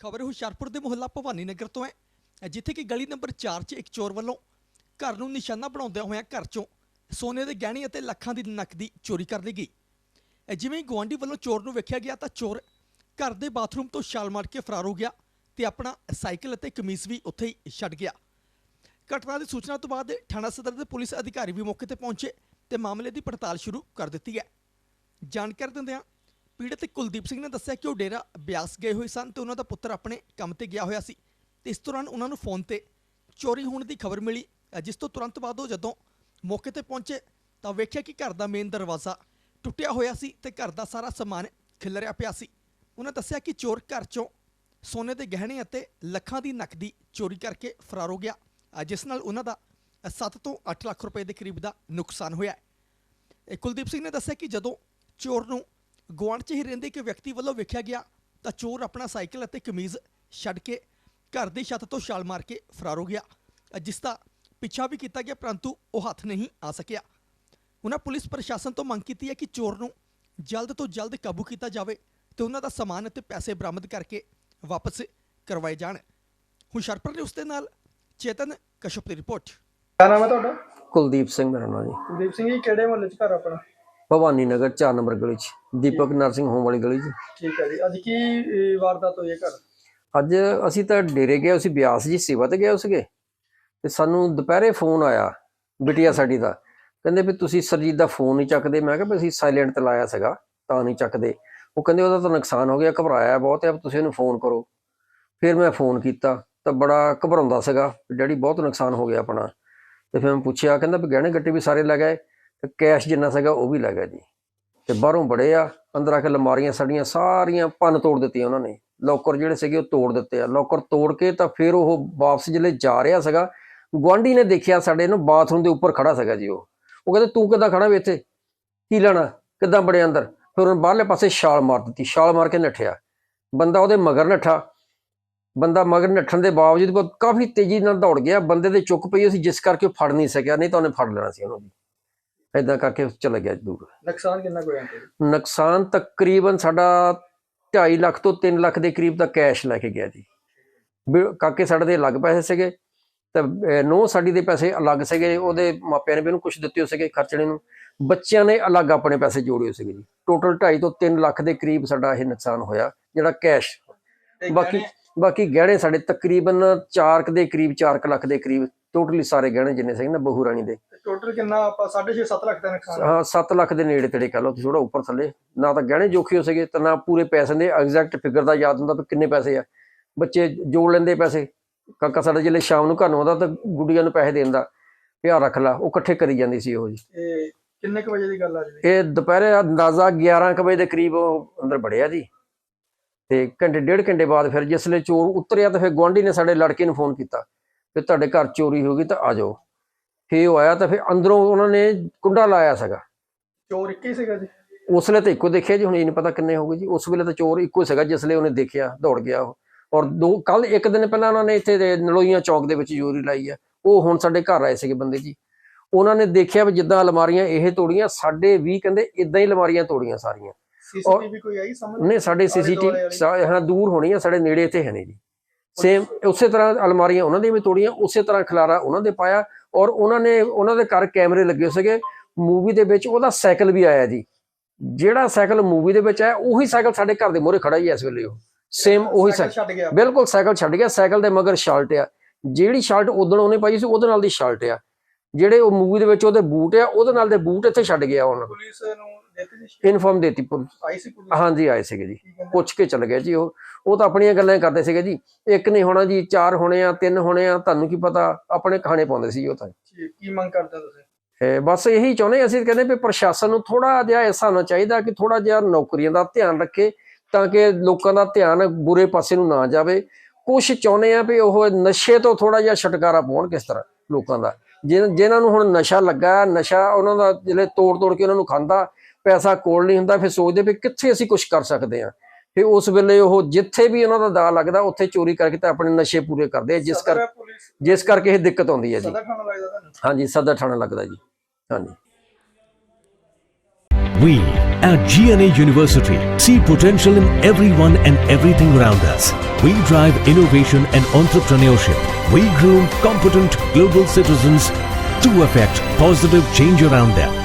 ਖਬਰ ਹੁਸ਼ਿਆਰਪੁਰ ਦੇ ਮੁਹੱਲਾ ਭਵਾਨੀ ਨਗਰ ਤੋਂ ਹੈ, ਜਿੱਥੇ ਕਿ ਗਲੀ ਨੰਬਰ 4 'ਚ ਇੱਕ ਚੋਰ ਵੱਲੋਂ ਘਰ ਨੂੰ ਨਿਸ਼ਾਨਾ ਬਣਾਉਂਦਿਆਂ ਹੋਇਆਂ ਘਰ 'ਚੋਂ ਸੋਨੇ ਦੇ ਗਹਿਣੇ ਅਤੇ ਲੱਖਾਂ ਦੀ ਨਕਦੀ ਚੋਰੀ ਕਰ ਲਈ ਗਈ। ਜਿਵੇਂ ਹੀ ਗੁਆਂਢੀ ਵੱਲੋਂ ਚੋਰ ਨੂੰ ਵੇਖਿਆ ਗਿਆ ਤਾਂ ਚੋਰ ਘਰ ਦੇ ਬਾਥਰੂਮ ਤੋਂ ਛਾਲ ਮਾਰ ਕੇ ਫਰਾਰ ਹੋ ਗਿਆ ਤੇ ਆਪਣਾ ਸਾਈਕਲ ਅਤੇ ਕਮੀਜ਼ ਵੀ ਉੱਥੇ ਹੀ ਛੱਡ ਗਿਆ। ਘਟਨਾ ਦੀ ਸੂਚਨਾ ਤੋਂ ਬਾਅਦ ਥਾਣਾ ਸਦਰ ਦੇ ਪੁਲਿਸ ਅਧਿਕਾਰੀ ਵੀ ਮੌਕੇ ਤੇ ਪਹੁੰਚੇ ਤੇ ਮਾਮਲੇ ਦੀ ਪੜਤਾਲ ਸ਼ੁਰੂ ਕਰ ਦਿੱਤੀ ਹੈ। ਜਾਣਕਾਰੀ ਦਿੰਦਿਆਂ ਪੀੜਤ ਕੁਲਦੀਪ ਸਿੰਘ ਨੇ ਦੱਸਿਆ ਕਿ ਉਹ ਡੇਰਾ ਬਿਆਸ ਗਏ ਹੋਏ ਸਨ ਤੇ ਉਹਨਾਂ ਦਾ ਪੁੱਤਰ ਆਪਣੇ ਕੰਮ ਤੇ ਗਿਆ ਹੋਇਆ ਸੀ। ਤੇ ਇਸ ਦੌਰਾਨ ਉਹਨਾਂ ਨੂੰ ਫੋਨ ਤੇ ਚੋਰੀ ਹੋਣ ਦੀ ਖਬਰ ਮਿਲੀ ਜਿਸ ਤੋਂ ਤੁਰੰਤ ਬਾਅਦ ਉਹ ਜਦੋਂ ਮੌਕੇ ਤੇ ਪਹੁੰਚੇ ਤਾਂ ਵੇਖਿਆ ਕਿ ਘਰ ਦਾ ਮੇਨ ਦਰਵਾਜ਼ਾ ਟੁੱਟਿਆ ਹੋਇਆ ਸੀ ਤੇ ਘਰ ਦਾ ਸਾਰਾ ਸਮਾਨ ਖਿਲਰਿਆ ਪਿਆ ਸੀ। ਉਹਨਾਂ ਦੱਸਿਆ ਕਿ ਚੋਰ ਘਰ ਚੋਂ ਸੋਨੇ ਦੇ ਗਹਿਣੇ ਅਤੇ ਲੱਖਾਂ ਦੀ ਨਕਦੀ ਚੋਰੀ ਕਰਕੇ ਫਰਾਰ ਹੋ ਗਿਆ ਜਿਸ ਨਾਲ ਉਹਨਾਂ ਦਾ 7 ਤੋਂ 8 ਲੱਖ ਰੁਪਏ ਦੇ ਕਰੀਬ ਦਾ ਨੁਕਸਾਨ ਹੋਇਆ। ਕੁਲਦੀਪ ਸਿੰਘ ਨੇ ਦੱਸਿਆ ਕਿ ਜਦੋਂ ਚੋਰ ਨੂੰ ਗੁਆਂਢ 'ਚ ਹੀ ਰਹਿੰਦੇ ਇੱਕ ਵਿਅਕਤੀ ਵੱਲੋਂ ਵੇਖਿਆ ਗਿਆ ਤਾਂ ਚੋਰ ਆਪਣਾ ਸਾਈਕਲ ਅਤੇ ਕਮੀਜ਼ ਛੱਡ ਕੇ ਘਰ ਦੀ ਛੱਤ ਤੋਂ ਛਾਲ ਮਾਰ ਕੇ ਫਰਾਰ ਹੋ ਗਿਆ ਜਿਸ ਦਾ ਪਿੱਛਾ ਵੀ ਕੀਤਾ ਗਿਆ ਪਰੰਤੂ ਉਹ ਹੱਥ ਨਹੀਂ ਆ ਸਕਿਆ। ਉਹਨਾਂ ਪੁਲਿਸ ਪ੍ਰਸ਼ਾਸਨ ਤੋਂ ਮੰਗ ਕੀਤੀ ਹੈ ਕਿ ਚੋਰ ਨੂੰ ਜਲਦ ਤੋਂ ਜਲਦ ਕਾਬੂ ਕੀਤਾ ਜਾਵੇ ਤੇ ਉਹਨਾਂ ਦਾ ਸਮਾਨ ਅਤੇ ਪੈਸੇ ਬਰਾਮਦ ਕਰਕੇ ਵਾਪਸ ਕਰਵਾਏ ਜਾਣ। ਹੁਸ਼ਿਆਰਪੁਰ ਨੇ ਉਸ ਦੇ ਨਾਲ ਚੇਤਨ ਕਸ਼ਪ ਦੀ ਰਿਪੋਰਟ। ਕਿਆ ਨਾਮ ਹੈ ਤੁਹਾਡਾ? ਕੁਲਦੀਪ ਸਿੰਘ ਮੇਰਾ ਨਾਮ ਜੀ। ਕੁਲਦੀਪ ਸਿੰਘ ਜੀ ਕਿਹੜੇ ਮੁਹੱਲੇ 'ਚ ਘਰ ਆਪਣਾ? ਭਵਾਨੀ ਨਗਰ 4 ਨੰਬਰ ਗਲੀ 'ਚ। ਦੀਪਕ ਨਰਸਿੰਘ ਹੋਮ ਵਾਲੀ ਗਲੀ 'ਚ। ਠੀਕ ਹੈ ਜੀ। ਅੱਜ ਕੀ ਵਾਰਦਾਤ ਹੋਈ ਹੈ ਘਰ? ਅੱਜ ਅਸੀਂ ਤਾਂ ਡੇਰੇ ਗਏ ਅਸੀਂ ਬਿਆਸ ਜੀ ਸੇਵਾ ਤੇ ਗਏ ਸੀਗੇ। ਤੇ ਸਾਨੂੰ ਦੁਪਹਿਰੇ ਫੋਨ ਆਇਆ ਬਿਟਿਆ ਸਾਡੀ ਦਾ। ਕਹਿੰਦੇ ਵੀ ਤੁਸੀਂ ਸਰਜੀਤ ਦਾ ਫੋਨ ਨਹੀਂ ਚੱਕਦੇ। ਮੈਂ ਕਿਹਾ ਵੀ ਅਸੀਂ ਸਾਇਲੈਂਟ ਤੇ ਲਾਇਆ ਸੀਗਾ ਤਾਂ ਨਹੀਂ ਚੱਕਦੇ। ਉਹ ਕਹਿੰਦੇ ਉਹਦਾ ਤਾਂ ਨੁਕਸਾਨ ਹੋ ਗਿਆ ਘਬਰਾਇਆ ਬਹੁਤ ਹੈ ਤੁਸੀਂ ਉਹਨੂੰ ਫੋਨ ਕਰੋ। ਫਿਰ ਮੈਂ ਫੋਨ ਕੀਤਾ ਤਾਂ ਬੜਾ ਘਬਰਾਉਂਦਾ ਸੀਗਾ ਡੈਡੀ ਬਹੁਤ ਨੁਕਸਾਨ ਹੋ ਗਿਆ ਆਪਣਾ। ਤੇ ਫਿਰ ਮੈਂ ਪੁੱਛਿਆ ਕਹਿੰਦਾ ਵੀ ਗਹਿਣੇ ਗੱਟੇ ਵੀ ਸਾਰੇ ਲੈ ਗਏ। ਤੇ ਕੈਸ਼ ਜਿੰਨਾ ਸੀਗਾ ਉਹ ਵੀ ਲੈ ਗਿਆ ਜੀ। ਤੇ ਬਾਹਰੋਂ ਬੜੇ ਆ ਅੰਦਰ ਆ ਕੇ ਲਮਾਰੀਆਂ ਸਾਡੀਆਂ ਸਾਰੀਆਂ ਭੰਨ ਤੋੜ ਦਿੱਤੀਆਂ ਉਹਨਾਂ ਨੇ। ਲੋਕਰ ਜਿਹੜੇ ਸੀਗੇ ਉਹ ਤੋੜ ਦਿੱਤੇ ਆ। ਲੋਕਰ ਤੋੜ ਕੇ ਤਾਂ ਫਿਰ ਉਹ ਵਾਪਸ ਜਿਹੜੇ ਜਾ ਰਿਹਾ ਸੀਗਾ, ਗੁਆਂਢੀ ਨੇ ਦੇਖਿਆ ਸਾਡੇ ਨੂੰ ਬਾਥਰੂਮ ਦੇ ਉੱਪਰ ਖੜਾ ਸੀਗਾ ਜੀ ਉਹ। ਉਹ ਕਹਿੰਦੇ, ਤੂੰ ਕਿੱਦਾਂ ਖੜਾ ਵੇ ਇੱਥੇ? ਕੀ ਲੈਣਾ? ਕਿੱਦਾਂ ਬੜੇ ਅੰਦਰ? ਫਿਰ ਉਹਨੇ ਬਾਹਰਲੇ ਪਾਸੇ ਛਾਲ ਮਾਰ ਦਿੱਤੀ। ਛਾਲ ਮਾਰ ਕੇ ਨੱਠਿਆ। ਬੰਦਾ ਉਹਦੇ ਮਗਰ ਨੱਠਾ। ਬੰਦਾ ਮਗਰ ਨੱਠਣ ਦੇ ਬਾਵਜੂਦ ਕਾਫੀ ਤੇਜ਼ੀ ਨਾਲ ਦੌੜ ਗਿਆ। ਬੰਦੇ ਦੇ ਚੁੱਕ ਪਈ ਸੀ, ਜਿਸ ਕਰਕੇ ਉਹ ਫੜ ਨਹੀਂ ਸਕਿਆ। ਨਹੀਂ ਤਾਂ ਉਹਨੇ ਫੜ ਲੈਣਾ ਸੀ ਉਹਨੂੰ ਏਦਾਂ ਕਰਕੇ ਚਲਾ ਗਿਆ ਦੂਰ। ਨੁਕਸਾਨ ਕਿੰਨਾ ਕੁ ਹੋਇਆ? ਨੁਕਸਾਨ ਤਕਰੀਬਨ ਸਾਡਾ 2.5 ਲੱਖ ਤੋਂ 3 ਲੱਖ ਦੇ ਕਰੀਬ ਦਾ ਕੈਸ਼ ਲੈ ਕੇ ਗਿਆ ਜੀ। ਕਾਕੇ ਸਾਡੇ ਦੇ ਅਲੱਗ ਪੈਸੇ ਸੀਗੇ ਤੇ ਨੋ ਸਾਡੀ ਦੇ ਪੈਸੇ ਅਲੱਗ ਸੀਗੇ ਉਹਦੇ ਮਾਪਿਆਂ ਨੇ ਵੀ ਉਹਨੂੰ ਕੁਝ ਦਿੱਤੇ ਹੋ ਸੀਗੇ ਖਰਚਣੇ ਨੂੰ। ਬੱਚਿਆਂ ਨੇ ਅਲੱਗ ਆਪਣੇ ਪੈਸੇ ਜੋੜੇ ਹੋ ਸੀਗੇ ਜੀ। ਟੋਟਲ 2.5 ਤੋਂ 3 ਲੱਖ ਦੇ ਕਰੀਬ ਸਾਡਾ ਇਹ ਨੁਕਸਾਨ ਹੋਇਆ ਜਿਹੜਾ ਕੈਸ਼। ਬਾਕੀ ਬਾਕੀ ਗਹਿਣੇ ਸਾਡੇ ਤਕਰੀਬਨ 4 ਦੇ ਕਰੀਬ 4 ਲੱਖ ਦੇ ਕਰੀਬ ਟੋਟਲੀ ਸਾਰੇ ਗਹਿਣੇ ਜਿੰਨੇ ਸੀਗੇ ਨਾ ਬਹੂ ਰਾਣੀ ਦੇ। ਟੋਟਲ ਕਿੰਨਾ ਆਪਾਂ 6.5 7 ਲੱਖ ਦਾ ਨੁਕਸਾਨ ਹਾਂ? 7 ਲੱਖ ਦੇ ਨੇੜੇ ਤੇੜੇ ਕਹ ਲਓ ਥੋੜਾ ਉੱਪਰ ਥੱਲੇ। ਨਾ ਤਾਂ ਗਹਿਣੇ ਜੋਖੀ ਹੋ ਸਕੇ ਤੇ ਨਾ ਪੂਰੇ ਪੈਸੇ ਦੇ ਐਗਜ਼ੈਕਟ ਫਿਗਰ ਦਾ ਯਾਦ ਹੁੰਦਾ ਵੀ ਕਿੰਨੇ ਪੈਸੇ ਆ। ਬੱਚੇ ਜੋੜ ਲੈਂਦੇ ਪੈਸੇ। ਕਾਕਾ ਸਾਡਾ ਜਿਹੜੇ ਸ਼ਾਮ ਨੂੰ ਘਰ ਨੂੰ ਆਉਂਦਾ ਤਾਂ ਗੁੱਡੀਆਂ ਨੂੰ ਪੈਸੇ ਦੇਣ ਦਾ। ਪਿਆ ਰੱਖ ਲਾ ਉਹ ਇਕੱਠੇ ਕਰੀ ਜਾਂਦੀ ਸੀ ਉਹ ਜੀ। ਇਹ ਕਿੰਨੇ ਕੁ ਵਜੇ ਦੀ ਗੱਲ ਆ ਜੀ? ਇਹ ਦੁਪਹਿਰੇ ਅੰਦਾਜ਼ਾ 11 ਕੁ ਵਜੇ ਦੇ ਕਰੀਬ ਉਹ ਅੰਦਰ ਵੜਿਆ ਜੀ। ਤੇ ਘੰਟੇ ਡੇਢ ਘੰਟੇ ਬਾਅਦ ਫਿਰ ਜਿਸਲੇ ਚੋਰ ਉਤਰਿਆ ਤਾਂ ਫਿਰ ਗੁਆਂਢੀ ਨੇ ਸਾਡੇ ਲੜਕੇ ਨੂੰ ਫੋਨ ਕੀਤਾ। ਕਿ ਤੁਹਾਡੇ ਘਰ ਚੋਰੀ ਹੋ ਗਈ ਤਾਂ ਆ ਜਾਓ। ਫੇ ਉਹ ਆਇਆ ਤਾਂ ਫਿਰ ਅੰਦਰੋਂ ਉਹਨਾਂ ਨੇ ਕੁੰਡਾ ਲਾਇਆ ਸੀਗਾ। ਚੋਰ ਇੱਕ ਹੀ ਸੀਗਾ ਜੀ? ਉਸ ਵੇਲੇ ਤਾਂ ਇੱਕੋ ਦੇਖਿਆ ਜੀ ਹੁਣ ਇਹ ਨਹੀਂ ਪਤਾ ਕਿੰਨੇ ਹੋ ਗਏ ਜੀ। ਉਸ ਵੇਲੇ ਤਾਂ ਚੋਰ ਇੱਕੋ ਸੀਗਾ ਜਿਸ ਵੇਲੇ ਉਹਨੇ ਦੇਖਿਆ ਦੌੜ ਗਿਆ ਉਹ। ਔਰ ਦੋ ਕੱਲ ਇੱਕ ਦਿਨ ਪਹਿਲਾਂ ਉਹਨਾਂ ਨੇ ਇੱਥੇ ਨਲੋਈਆਂ ਚੌਕ ਦੇ ਵਿੱਚ ਚੋਰੀ ਲਾਈ ਆ। ਉਹ ਹੁਣ ਸਾਡੇ ਘਰ ਆਏ ਸੀਗੇ ਬੰਦੇ ਜੀ। ਉਹਨਾਂ ਨੇ ਦੇਖਿਆ ਵੀ ਜਿੱਦਾਂ ਅਲਮਾਰੀਆਂ ਇਹ ਤੋੜੀਆਂ ਸਾਡੇ ਵੀ ਕਹਿੰਦੇ ਇਦਾਂ ਹੀ ਅਲਮਾਰੀਆਂ ਤੋੜੀਆਂ ਸਾਰੀਆਂ। ਸੀਸੀਟੀਵੀ ਕੋਈ ਆਈ ਸਮਝ ਨੇ ਸਾਡੇ ਸੀਸੀਟੀਵੀ? ਹਾਂ ਦੂਰ ਹੋਣੀਆਂ ਸਾਡੇ ਨੇੜੇ ਇੱਥੇ ਹੈ ਨਹੀਂ ਜੀ। ਸੇਮ ਉਸੇ ਤਰ੍ਹਾਂ ਅਲਮਾਰੀਆਂ ਉਹਨਾਂ ਦੀਆਂ ਵੀ ਤੋੜੀਆਂ ਉਸੇ ਤਰ੍ਹਾਂ ਖਲਾਰਾ ਉਹਨਾਂ ਦੇ ਪਾਇਆ ਔਰ ਉਹਨਾਂ ਨੇ ਉਹਨਾਂ ਦੇ ਘਰ ਕੈਮਰੇ ਲੱਗੇ ਸੀਗੇ। ਮੂਵੀ ਦੇ ਵਿੱਚ ਉਹਦਾ ਸਾਈਕਲ ਵੀ ਆਇਆ ਜੀ। ਜਿਹੜਾ ਸਾਈਕਲ ਮੂਵੀ ਦੇ ਵਿੱਚ ਆਇਆ ਉਹੀ ਸਾਈਕਲ ਸਾਡੇ ਘਰ ਦੇ ਮੂਹਰੇ ਖੜਾ ਹੀ ਹੈ ਇਸ ਵੇਲੇ ਉਹ। ਸੇਮ ਉਹੀ ਸਾਈਕਲ। ਬਿਲਕੁਲ ਸਾਈਕਲ ਛੱਡ ਗਿਆ ਸਾਈਕਲ ਦੇ ਮਗਰ ਸ਼ਰਟ ਆ। ਜਿਹੜੀ ਸ਼ਰਟ ਉਦੋਂ ਉਹਨੇ ਪਾਈ ਸੀ ਉਹਦੇ ਨਾਲ ਦੀ ਸ਼ਰਟ ਆ। ਜਿਹੜੇ ਉਹ ਮੂਵੀ ਦੇ ਵਿੱਚ ਉਹਦੇ ਬੂਟ ਆ ਉਹਦੇ ਨਾਲ ਦੇ ਬੂਟ ਇੱਥੇ ਛੱਡ ਗਿਆ ਉਹਨਾਂ ਪੁਲਿਸ ਨੂੰ ਇਨਫਾਰਮ ਦੇਤੀ ਹਾਂਜੀ ਆਏ ਸੀਗੇ ਜੀ? ਪੁੱਛ ਕੇ ਚਲੇ ਗਏ ਜੀ ਉਹ। ਉਹ ਤਾਂ ਆਪਣੀਆਂ ਗੱਲਾਂ ਕਰਦੇ ਸੀਗੇ ਜੀ। ਇੱਕ ਨਹੀਂ ਹੋਣਾ ਜੀ ਚਾਰ ਹੋਣੇ ਆ ਤਿੰਨ ਹੋਣੇ ਆ ਤੁਹਾਨੂੰ ਕੀ ਪਤਾ ਆਪਣੇ ਕਹਾਣੇ ਪਾਉਂਦੇ ਸੀ ਉਹ ਤਾਂ। ਕੀ ਮੰਗ ਕਰਦੇ ਤੁਸੀਂ? ਬਸ ਇਹੀ ਚਾਹੁੰਦੇ ਅਸੀਂ ਕਹਿੰਦੇ ਵੀ ਪ੍ਰਸ਼ਾਸਨ ਨੂੰ ਥੋੜਾ ਜਿਹਾ ਇਸ ਸਾਨੂੰ ਚਾਹੀਦਾ ਕਿ ਥੋੜਾ ਜਿਹਾ ਨੌਕਰੀਆਂ ਦਾ ਧਿਆਨ ਰੱਖੇ ਤਾਂ ਕਿ ਲੋਕਾਂ ਦਾ ਧਿਆਨ ਬੁਰੇ ਪਾਸੇ ਨੂੰ ਨਾ ਜਾਵੇ। ਕੁਛ ਚਾਹੁੰਦੇ ਆ ਵੀ ਉਹ ਨਸ਼ੇ ਤੋਂ ਥੋੜਾ ਜਿਹਾ ਛੁਟਕਾਰਾ ਪਾਉਣ ਕਿਸ ਤਰ੍ਹਾਂ ਲੋਕਾਂ ਦਾ। ਜਿਨ੍ਹਾਂ ਨੂੰ ਹੁਣ ਨਸ਼ਾ ਲੱਗਾ ਨਸ਼ਾ ਉਹਨਾਂ ਦਾ ਜਿਹੜੇ ਤੋੜ ਤੋੜ ਕੇ ਉਹਨਾਂ ਨੂੰ ਖਾਂਦਾ ਪੈਸਾ ਕੋਲ ਨਹੀਂ ਹੁੰਦਾ ਫਿਰ ਸੋਚਦੇ ਵੀ ਕਿੱਥੇ ਅਸੀਂ ਕੁਝ ਕਰ ਸਕਦੇ ਆ ਫਿਰ ਉਸ ਵੇਲੇ ਉਹ ਜਿੱਥੇ ਵੀ ਉਹਨਾਂ ਦਾ ਦਾ ਲੱਗਦਾ ਉੱਥੇ ਚੋਰੀ ਕਰਕੇ ਤਾਂ ਆਪਣੇ ਨਸ਼ੇ ਪੂਰੇ ਕਰਦੇ ਆ ਜਿਸ ਕਰ ਜਿਸ ਕਰਕੇ ਇਹ ਦਿੱਕਤ ਆਉਂਦੀ ਹੈ ਜੀ ਸਦਰ ਖਾਣਾ ਲੱਗਦਾ ਤੁਹਾਨੂੰ ਹਾਂਜੀ ਸਦਰ ਥਾਣਾ ਲੱਗਦਾ ਜੀ ਹਾਂਜੀ We at GNA University see potential in everyone and everything around us. We drive innovation and entrepreneurship. We groom competent global citizens to affect positive change around them.